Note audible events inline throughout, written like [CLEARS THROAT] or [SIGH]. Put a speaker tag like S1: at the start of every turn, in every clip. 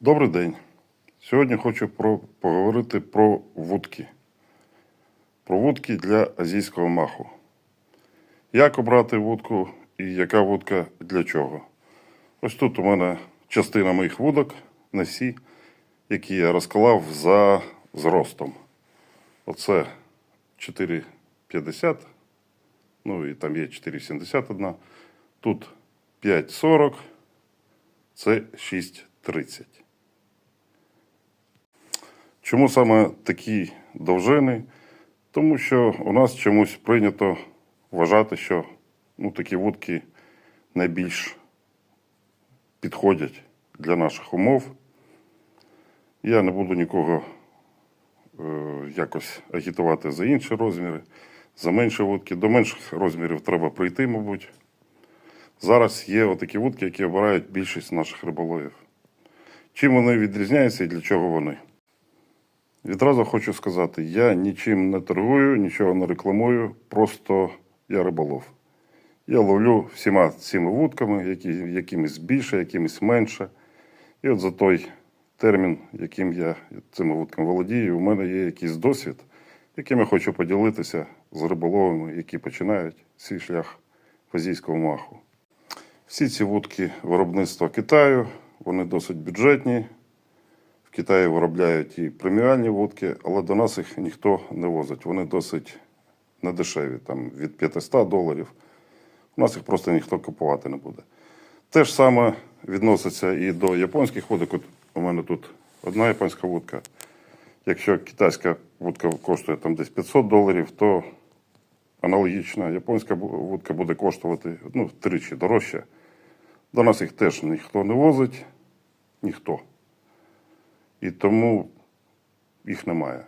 S1: Добрий день. Сьогодні хочу про, поговорити про вудки. Про вудки для азійського маху. Як обрати вудку і яка вудка для чого? Ось тут у мене частина моїх вудок на сі, які я розклав за зростом. Оце 4,50, ну і там є 4,71. Тут 5,40, це 6,30. Чому саме такі довжини? Тому що у нас чомусь прийнято вважати, що ну, такі вудки найбільш підходять для наших умов. Я не буду нікого е, якось агітувати за інші розміри, за менші вудки. До менших розмірів треба прийти, мабуть. Зараз є отакі вудки, які обирають більшість наших риболовів. Чим вони відрізняються і для чого вони? Відразу хочу сказати, я нічим не торгую, нічого не рекламую, просто я риболов. Я ловлю всіма цими вудками, які, якимись більше, якимись менше. І от за той термін, яким я цими вудками володію, у мене є якийсь досвід, яким я хочу поділитися з риболовами, які починають свій шлях в азійському маху. Всі ці вудки виробництва Китаю, вони досить бюджетні. Китаї виробляють і преміальні вудки, але до нас їх ніхто не возить. Вони досить недешеві, там від 500 доларів. У нас їх просто ніхто купувати не буде. Те ж саме відноситься і до японських вудок. От у мене тут одна японська вудка. Якщо китайська вудка коштує там десь 500 доларів, то аналогічна японська вудка буде коштувати ну, втричі дорожче. До нас їх теж ніхто не возить, ніхто. І тому їх немає.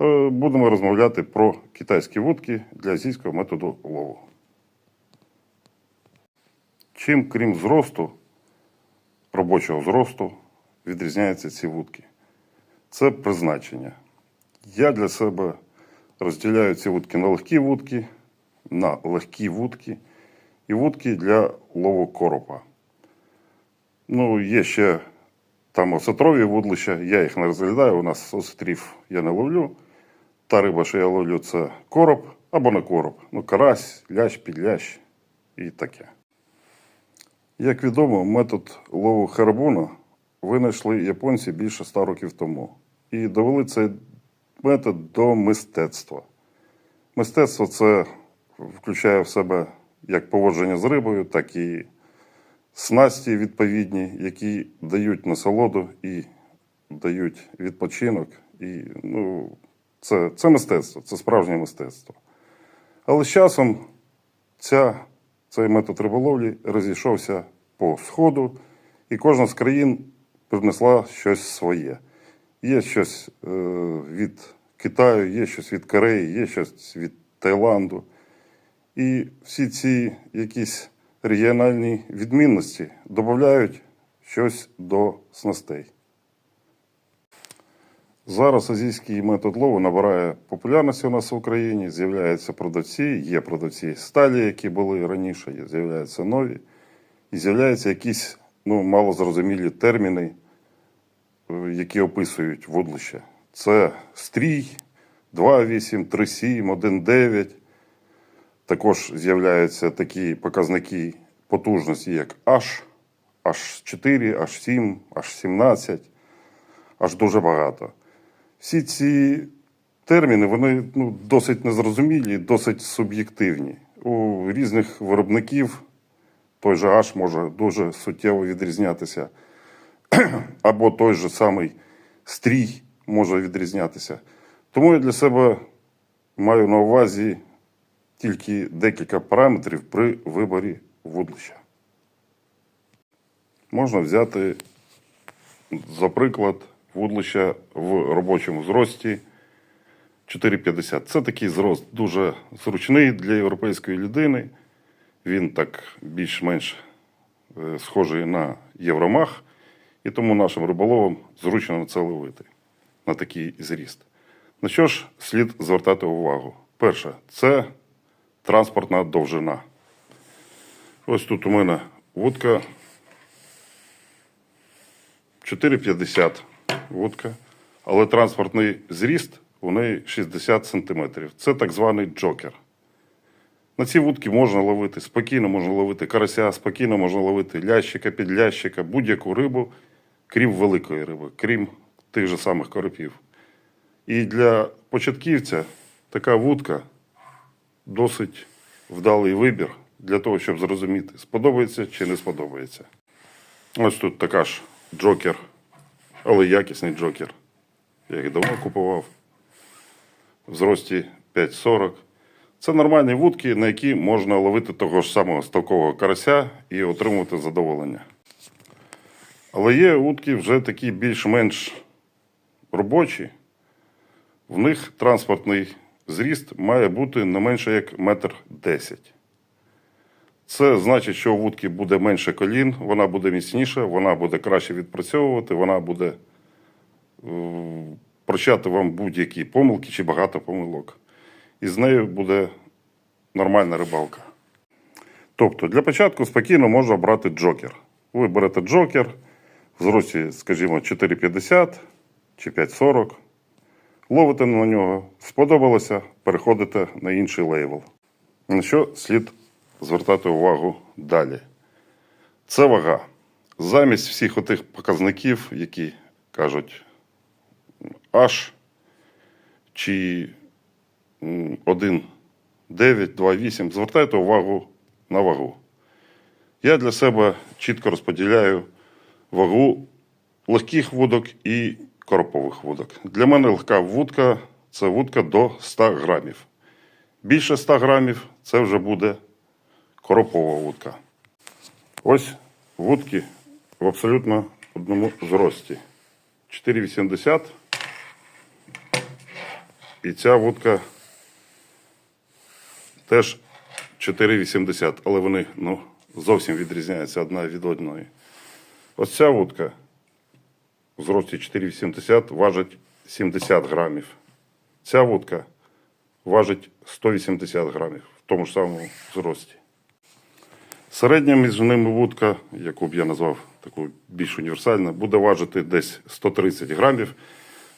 S1: Е, Будемо розмовляти про китайські вудки для азійського методу лову. Чим, крім зросту, робочого зросту, відрізняються ці вудки? Це призначення. Я для себе розділяю ці вудки на легкі вудки, на легкі вудки і вудки для лову коропа. Ну, є ще там осетрові вудлища, я їх не розглядаю, у нас осетрів я не ловлю. Та риба, що я ловлю, це короб або не короб. Ну, карась, лящ, підлящ і таке. Як відомо, метод лову харабуна винайшли японці більше ста років тому і довели цей метод до мистецтва. Мистецтво це включає в себе як поводження з рибою, так і снасті відповідні, які дають насолоду і дають відпочинок. І, ну, це, це мистецтво, це справжнє мистецтво. Але з часом ця, цей метод риболовлі розійшовся по сходу, і кожна з країн принесла щось своє. Є щось е, від Китаю, є щось від Кореї, є щось від Таїланду. І всі ці якісь регіональні відмінності додають щось до снастей. Зараз азійський метод лову набирає популярності у нас в Україні. З'являються продавці, є продавці сталі, які були раніше, з'являються нові. І з'являються якісь ну, малозрозумілі терміни, е, які описують вудлище. Це стрій 2,8, 3,7, 1,9. Також з'являються такі показники потужності, як H, H4, H7, H17, аж дуже багато. Всі ці терміни вони ну, досить незрозумілі, досить суб'єктивні. У різних виробників той же H може дуже суттєво відрізнятися, [CLEARS THROAT] або той же самий стрій може відрізнятися. Тому я для себе маю на увазі тільки декілька параметрів при виборі вудлища. Можна взяти, за приклад, вудлища в робочому зрості 4,50. Це такий зрост дуже зручний для європейської людини. Він так більш-менш е, схожий на євромах, і тому нашим риболовам зручно це ловити, на такий зріст. На що ж слід звертати увагу? Перше, це транспортна довжина. Ось тут у мене вудка 4,50 вудка, але транспортний зріст у неї 60 см. Це так званий джокер. На ці вудки можна ловити, спокійно можна ловити карася, спокійно можна ловити лящика, підлящика, будь-яку рибу, крім великої риби, крім тих же самих коропів. І для початківця така вудка досить вдалий вибір для того, щоб зрозуміти, сподобається чи не сподобається. Ось тут така ж джокер, але якісний джокер. Я їх давно купував. В зрості 5,40. Це нормальні вудки, на які можна ловити того ж самого ставкового карася і отримувати задоволення. Але є вудки вже такі більш-менш робочі. В них транспортний зріст має бути не менше як метр десять. Це значить, що у вудки буде менше колін, вона буде міцніша, вона буде краще відпрацьовувати, вона буде е, прощати вам будь-які помилки чи багато помилок. І з нею буде нормальна рибалка. Тобто, для початку спокійно можна брати джокер. Ви берете джокер в зрості, скажімо, 4,50 чи 5,40. Ловите на нього, сподобалося, переходите на інший лейбл. На що слід звертати увагу далі? Це вага. Замість всіх отих показників, які кажуть H чи м, 1, 9, 2, 8, звертайте увагу на вагу. Я для себе чітко розподіляю вагу легких вудок і коропових вудок. Для мене легка вудка це вудка до 100 грамів. Більше 100 грамів це вже буде коропова вудка. Ось вудки в абсолютно одному зрості. 4,80. І ця вудка теж 4,80, але вони ну, зовсім відрізняються одна від одної. Ось ця вудка в зрості 4,80 важить 70 грамів. Ця вудка важить 180 грамів в тому ж самому зрості. Середня між ними вудка, яку б я назвав таку більш універсальну, буде важити десь 130 грамів.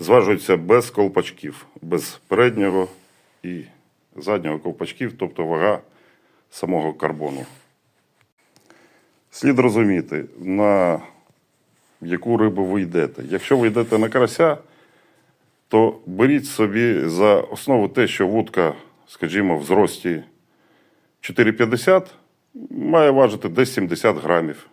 S1: Зважується без колпачків, без переднього і заднього ковпачків, тобто вага самого карбону. Слід розуміти, на яку рибу ви йдете. Якщо ви йдете на карася, то беріть собі за основу те, що вудка, скажімо, в зрості 4,50 має важити десь 70 грамів.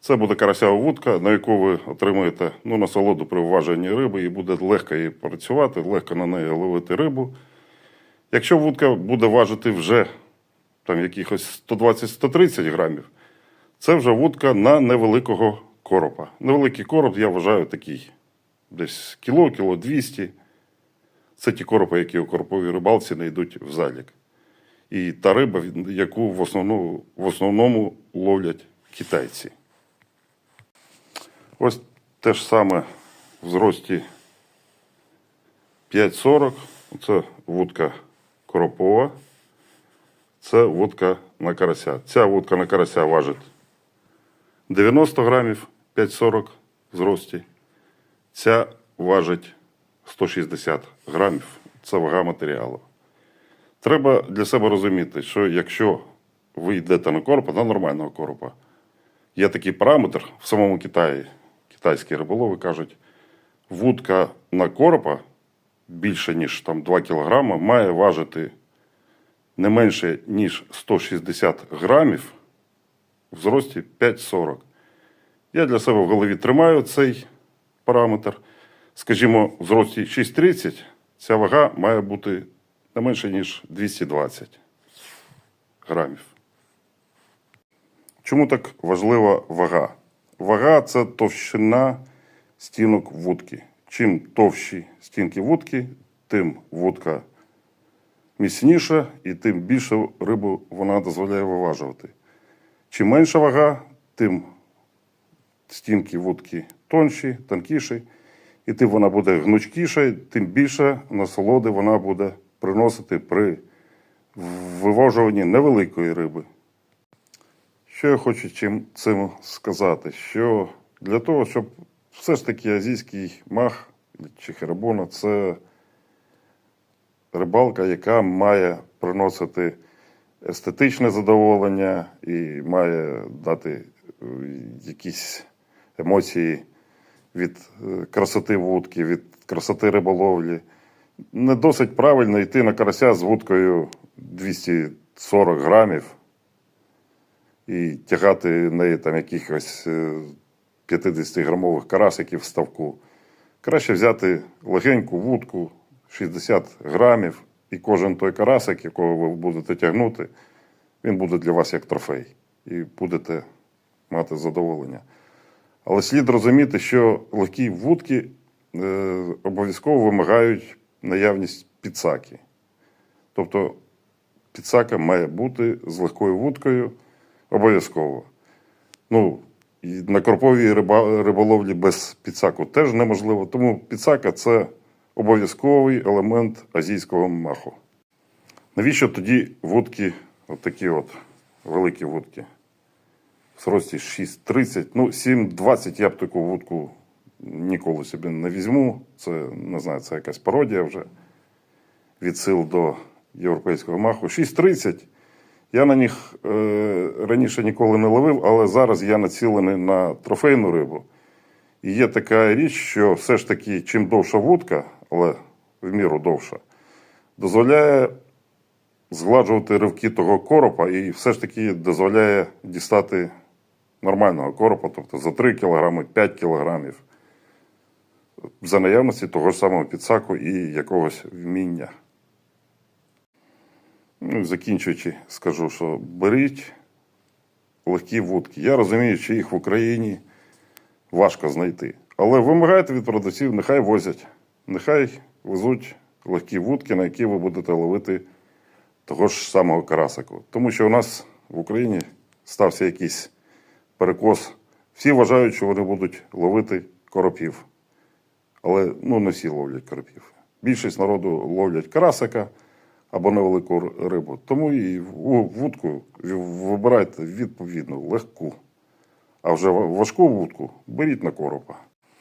S1: Це буде карасява вудка, на яку ви отримуєте ну, насолоду при вваженні риби, і буде легко її працювати, легко на неї ловити рибу. Якщо вудка буде важити вже там якихось 120-130 грамів, це вже вудка на невеликого коропа. Невеликий короб, я вважаю, такий десь кіло, кіло 200. Це ті коропи, які у короповій рибалці не йдуть в залік. І та риба, яку в основному, в основному ловлять китайці. Ось те ж саме в зрості 5,40. Це вудка коропова. Це вудка на карася. Ця вудка на карася важить 90 грамів 5,40 в зрості. Ця важить 160 грамів. Це вага матеріалу. Треба для себе розуміти, що якщо ви йдете на коропа, на нормального коропа, є такий параметр в самому Китаї. Китайські риболови кажуть, вудка на коропа більше, ніж там 2 кг, має важити не менше, ніж 160 грамів в зрості 5,40. Я для себе в голові тримаю цей параметр. Скажімо, в зрості 6,30 ця вага має бути не менше, ніж 220 грамів. Чому так важлива вага? Вага це товщина стінок вудки. Чим товщі стінки вудки, тим вудка міцніша і тим більше рибу вона дозволяє виважувати. Чим менша вага, тим стінки вудки тонші, тонкіші, і тим вона буде гнучкіша, тим більше насолоди вона буде приносити при виважуванні невеликої риби. Що я хочу чим цим сказати? Що для того, щоб все ж таки азійський мах чи херабона це рибалка, яка має приносити естетичне задоволення і має дати е, якісь емоції від е, красоти вудки, від красоти риболовлі. Не досить правильно йти на карася з вудкою 240 грамів і тягати неї там якихось е, 50-грамових карасиків в ставку. Краще взяти легеньку вудку 60 грамів, і кожен той карасик, якого ви будете тягнути, він буде для вас як трофей. І будете мати задоволення. Але слід розуміти, що легкі вудки е, обов'язково вимагають наявність підсаки. Тобто підсака має бути з легкою вудкою обов'язково. Ну, і на корповій риболовлі без підсаку теж неможливо. Тому підсака це обов'язковий елемент азійського маху. Навіщо тоді вудки, от такі от великі вудки? В срості 6,30, ну 7,20 я б таку вудку ніколи собі не візьму. Це не знаю, це якась пародія вже від сил до європейського маху. 6,30. Я на них е, раніше ніколи не ловив, але зараз я націлений на трофейну рибу. І є така річ, що все ж таки, чим довша вудка, але в міру довша, дозволяє згладжувати ривки того коропа і все ж таки дозволяє дістати нормального коропа, тобто за 3 кг, 5 кг, за наявності того ж самого підсаку і якогось вміння. Ну, закінчуючи, скажу, що беріть легкі вудки. Я розумію, що їх в Україні важко знайти. Але вимагайте від продавців, нехай возять, нехай везуть легкі вудки, на які ви будете ловити того ж самого карасику. Тому що у нас в Україні стався якийсь перекос. Всі вважають, що вони будуть ловити коропів. Але ну, не всі ловлять коропів. Більшість народу ловлять карасика або невелику рибу. Тому і вудку вибирайте відповідно легку. А вже важку вудку беріть на коропа.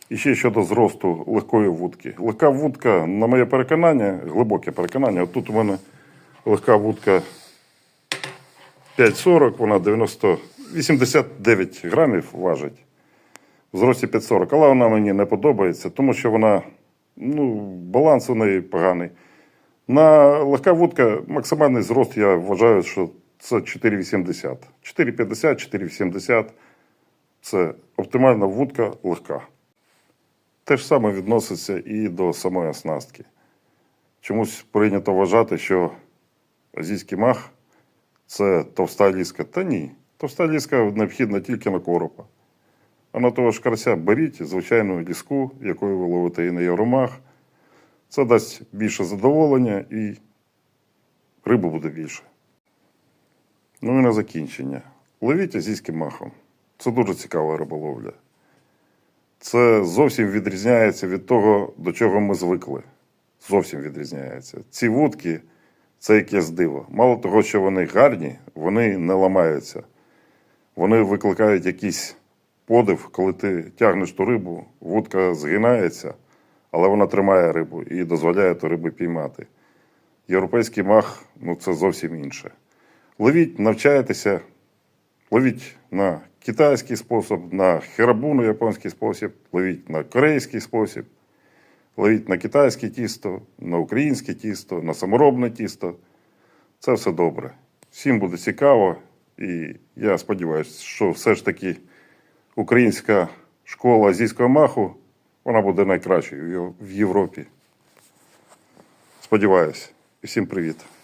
S1: І ще щодо зросту легкої вудки. Легка вудка, на моє переконання, глибоке переконання, от тут у мене легка вудка 5,40, вона 90, 89 грамів важить. В зрості 5,40, але вона мені не подобається, тому що вона, ну, баланс у неї поганий. На легка вудка максимальний зрост, я вважаю, що це 4,80. 4,50, 4,80 це оптимальна вудка легка. Те ж саме відноситься і до самої оснастки. Чомусь прийнято вважати, що азійський мах це товста ліска. Та ні. Товста ліска необхідна тільки на коропа. А на того ж карася беріть звичайну ліску, якою ви ловите і на євромах. Це дасть більше задоволення і риби буде більше. Ну і на закінчення. Ловіть азійським махом. Це дуже цікава риболовля. Це зовсім відрізняється від того, до чого ми звикли. Зовсім відрізняється. Ці вудки це якесь диво. Мало того, що вони гарні, вони не ламаються. Вони викликають якийсь подив, коли ти тягнеш ту рибу, вудка згинається, але вона тримає рибу і дозволяє ту рибу піймати. Європейський мах ну це зовсім інше. Ловіть, навчайтеся, ловіть на китайський спосіб, на херабуну японський спосіб, ловіть на корейський спосіб, ловіть на китайське тісто, на українське тісто, на саморобне тісто. Це все добре. Всім буде цікаво, і я сподіваюся, що все ж таки українська школа азійського маху вона буде найкращою в Європі. Сподіваюся. І всім привіт.